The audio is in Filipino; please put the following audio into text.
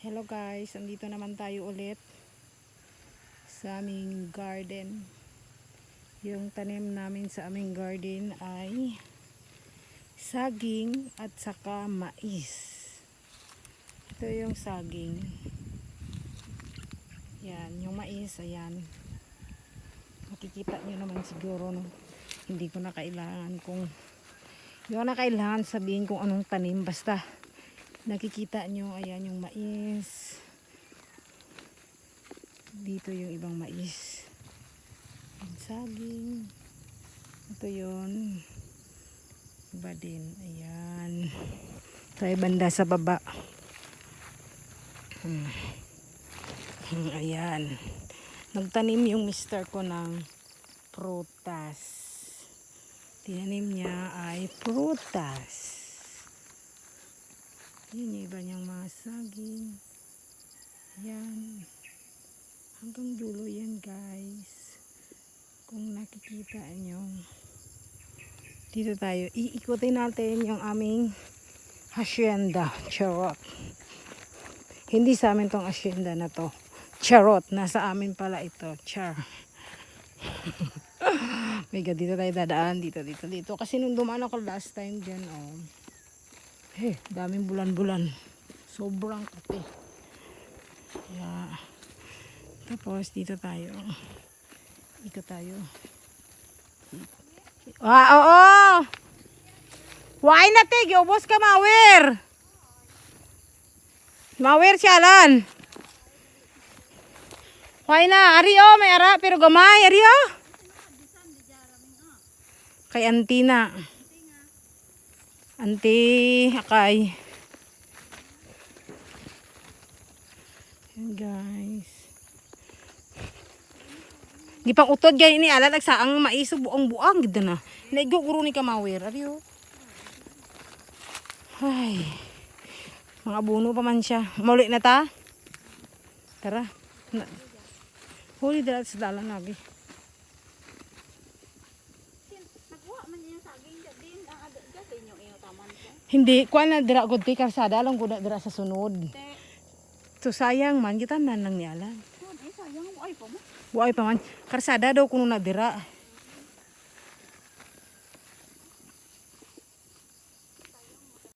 Hello guys, andito naman tayo ulit sa aming garden. Yung tanim namin sa aming garden ay saging at saka mais. Ito yung saging. Yan, yung mais, ayan. Makikita nyo naman siguro, no? Hindi ko na kailangan kung hindi ko na kailangan sabihin kung anong tanim. Basta, nakikita nyo, ayan yung mais. Dito yung ibang mais. Yung saging. Ito yun. Iba din. Ayan. Tayo banda sa baba. Hmm. Ayan. Nagtanim yung mister ko ng prutas. Tinanim niya ay prutas. Yan yung iba niyang mga saging. Yan. Hanggang dulo yan guys. Kung nakikita nyo. Dito tayo. Iikutin natin yung aming hacienda. Charot. Hindi sa amin tong hacienda na to. Charot. Nasa amin pala ito. Char. Mega dito tayo dadaan. Dito, dito, dito. Kasi nung dumaan ako last time dyan, oh. Eh, daming bulan-bulan. Sobrang kape. Yeah. Tapos, dito tayo. Ikot tayo. Ah, oo! Why na tig? Ubos ka, Mawir! Mawir siya lan. Na? Ari oh, may ara, pero gamay. Ari oh. Kay Antina. Auntie, akay. Yan guys. Di pang utod gay ni ala nagsaang maiso buang buang gid na. Naigo guro ni kamawir. Ariyo. Ay. Mga buno pa man siya. Mauli na ta. Tara. Na. Huli dala sa dalan lagi. Man. Hindi, kuan na dira gud ti karsada lang gud na dira sa sunod. So sayang man kita nan lang ni Alan. kun sayang mo ay pa mo. Buay pa man. Karsada daw kuno na dira.